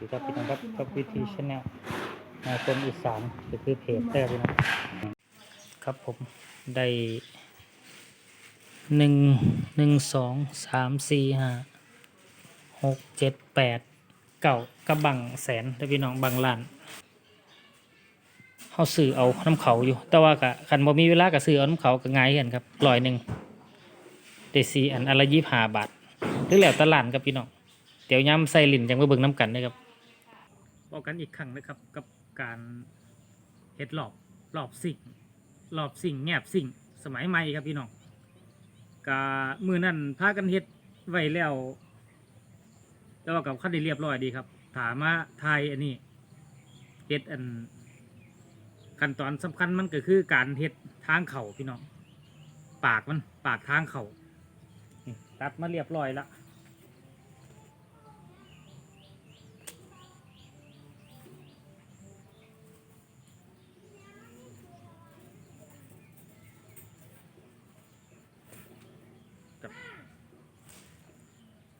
ดีครับพี่น้องครับกับวิธีชแนลนายคนอีสานก็คือเพจเตอร์พี่น้องครับผมได้หนึ่งหนึ่งสองสามสี่ห้าหกเจ็ดแปดเก่ากระบังแสนได้อพี่น้องบังล้านเขาซื้อเอาน้ำเขาอยู่ แต่ว่ากะคันบ่มีเวลาก็ซื้อเอาน้ำเขาก็ง่ายกันครับร้อยหนึ่งได้สี่อันอนละยี่ห้าบาทหรือแล้วตลาดครับพี่น้องเดี๋ยวย้ำใส่ลินจังไปเบิ่งน้ำกันนะครับ อกกันอีกครั้งนะครับ กับการเฮ็ดหลอบหลอบสิ่งหลอบสิ่งแงบสิ่งสมัยใหม่ครับพี่น้องกามือนั่นพากันเฮ็ดไว้แล้วแต่ว่ากับขั้นได้เรียบร้อยดีครับ ถามมาไทยอันนี้เฮ็ดอันขั้นตอนสำคัญมันก็คือการเฮ็ดทางเข่าพี่น้อง ปากมันปากทางเข่าตัดมาเรียบร้อยแล้ว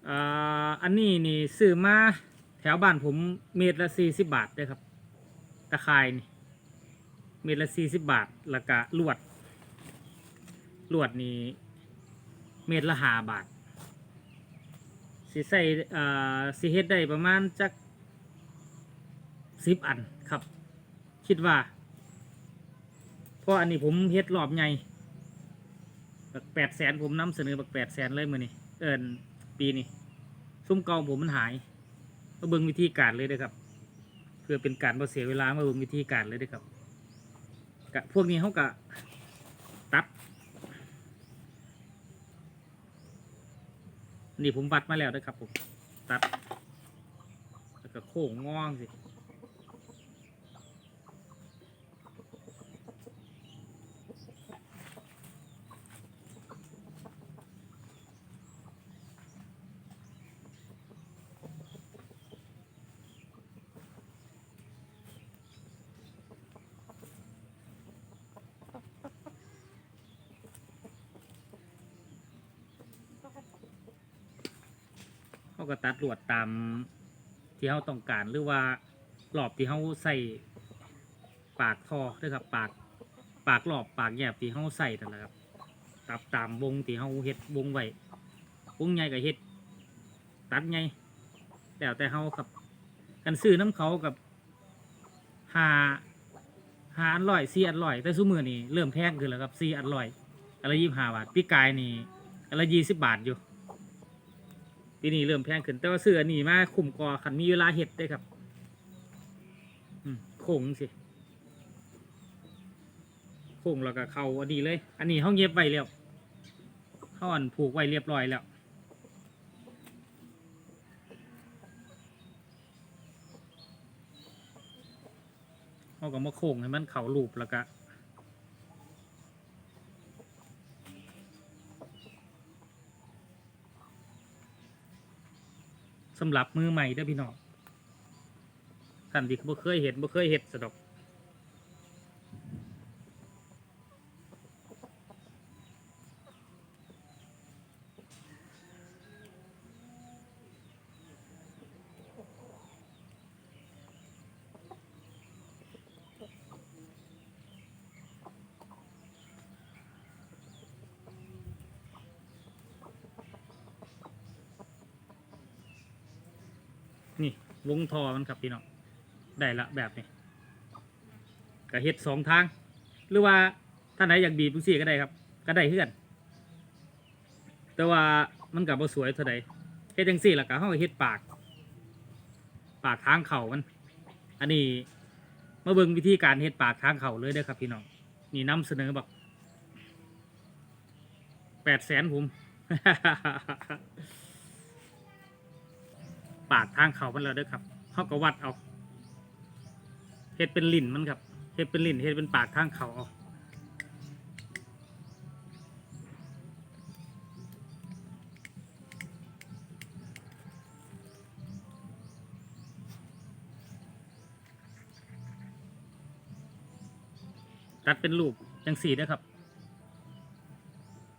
อ่า อันนี้นี่ซื้อมาแถวบ้านผมเมตรละสี่สิบบาทเลยครับ ตะไคร่นี่เมตรละสี่สิบบาทแล้วก็ลวด ลวดนี่เมตรละห้าบาท สิใส่อ่าสิเฮ็ดได้ประมาณจักสิบอันครับ คิดว่าเพราะอันนี้ผมเฮ็ดรอบใหญ่บักแปดแสนผมนำเสนอบักแปดแสนเลยมือนี่เอินปีนี้ ซุ้มเกาผมมันหายมาเบิ่งวิธีการเลยนะครับ เพื่อเป็นการบ่เสียเวลามาเบิ่งวิธีการเลยนะครับกะพวกนี้เขากะตัด นี่ผมวัดมาแล้วนะครับผมตัดแล้วก็โค้งงองสิ เขาก็ตัดลวดตามที่เขาต้องการหรือว่ารอบที่เขาใส่ปากท่อด้วยครับปากปากรอบปากแยบที่เขาใส่นั่นแหละครับตับตามวงที่เขาเฮ็ดวงไว้วงใหญ่กับเฮ็ดตัดไงแล้วแต่เขาครับกันซื้อน้ำเขากับหาหาอันร่อยสี่อันร่อย แต่ซุมือนี่เริ่มแพงขึ้นแล้วครับสี่อันร่อยอนละยี่สิบห้าบาทพี่กายนี่อันละยี่สิบบาทอยู่ ปีนี้เริ่มแพงขึ้น แต่ว่าเสื้อนี่มาคุ้มกอขันมีเวลาเห็ดได้ครับโค้งสิโค้งแล้วก็เขาอันนี้เลย อันนี้ห้องเย็บไว้แล้วเขาอันผูกไว้เรียบร้อยแล้วเขาก็มาโค้งให้มันเข่าลูบแล้วก็ สำหรับมือใหม่เด้อพี่น้องท่านที่บ่เคยเห็นบ่เคยเห็ดสะดอก นี่วงทอมันครับพี่น้องได้ละแบบนี้ก็เฮ็ดสองทาง หรือว่าท่านไหนอยากบีบจังซี่ก็ได้ครับ ก็ได้เฮือนแต่ว่ามันกับบ่สวยเท่าใดเฮ็ดจังซี่ล้วก็เฮาก็เฮ็ดปาก ปากทางเข่ามัน อันนี้มาเบิ่งวิธีการเฮ็ดปากทางเข่าเลยเด้อครับพี่น้องนี่นำเสนอบอกแปดแสนผม ปากทางเขามันแล้วเด้อครับเขาก็วัดเอาเฮ็ดเป็นลิ่นมันครับเฮ็ดเป็นลิ่นเฮ็ดเป็นปากทางเขาเอาตัดเป็นรูปจังสีนะครับ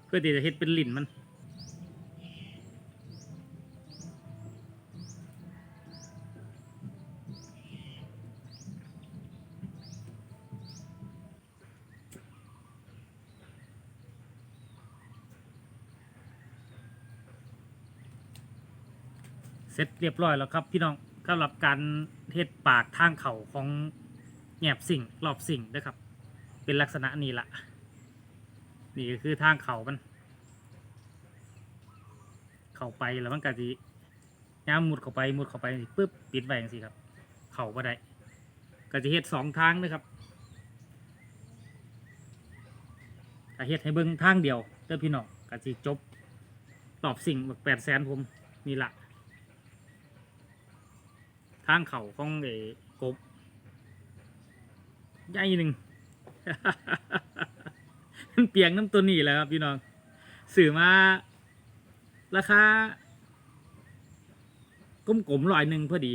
เพื่อที่จะเฮ็ดเป็นลิ่นมัน สร็จเรียบร้อยแล้วครับพี่น้องสำหรับการเทศปากทางเขาของแงบสิ่งรอบสิ่งนะครับ เป็นลักษณะนี้ละนี่ก็คือทางเขามัน เข้าไปแล้วมันก็จะย่ามมุดเข้าไปมุดเข้าไปปึ๊บปิดไว้อย่างสิครับ เข้าบ่ได้ก็จะเฮ็ดสองทางนะครับถ้าเฮ็ดให้เบิ่งทางเดียวเด้อพี่น้องก็สิจบตอบสิ่งแปดแสนผมนี่ละ ทางเขาของไอ้กบใหญ่หนึ่งมันเปียงน้ำตัวนี้แล้วครับพี่น้องสื่อมาราคากลมๆร้อยหนึ่งพอดี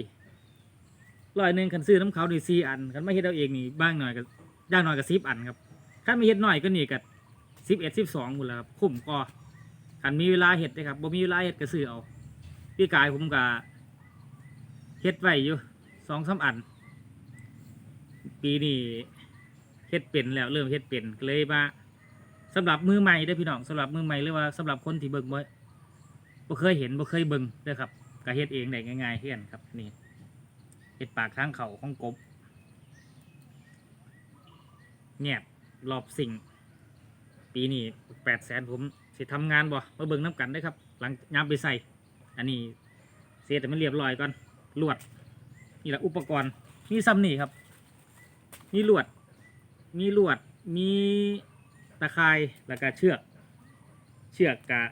ร้อยหนึ่งคันซื้อน้ำเขานี่สี่อันคันไม่เฮ็ดเอาเองนี่บ้างหน่อยก็ย่างหน่อยก็สิบอันครับคันไม่เฮ็ดหน่อยก็นี่ก็สิบเอ็ดสิบสองหมดแล้วครับคุ้มก็คันมีเวลาเฮ็ดนะครับบ่มีเวลาเฮ็ดก็ซื้อเอาพี่กายผมก็ เฮ็ดไว้อยู่สองสามอัน ปีนี้เฮ็ดเป็นแล้วเริ่มเฮ็ดเป็นก็เลยมาสำหรับมือใหม่ได้พี่น้องสำหรับมือใหม่หรือว่าสำหรับคนที่เบิ่งบ่บ่เคยเห็นบ่เคยเบิ่งเด้อครับก็เฮ็ดเองได้ง่ายๆเฮียนครับนี่เฮ็ดปากทางเข่าของกบแงบรอบสิ่ง ปีนี้แปดแสนผมสิทำงานบ่มาเบิ่งน้ำกันได้ครับ หลังยามไปใส่ อันนี้เสียแต่มันเรียบร้อยก่อน ลวด นี่แหละอุปกรณ์มีซ้ำนี่ครับ มีลวด มีลวด มีตะข่ายแล้วก็เชือก เชือกกะ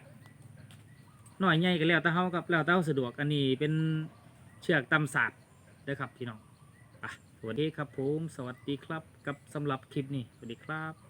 น้อยใหญ่ก็แล้วแต่เฮากับแล้วแต่เฮาสะดวกอันนี้เป็นเชือกตำศาสตร์เด้อครับพี่น้องอะสวัสดีครับผม สวัสดีครับกับสำหรับคลิปนี้สวัสดีครับ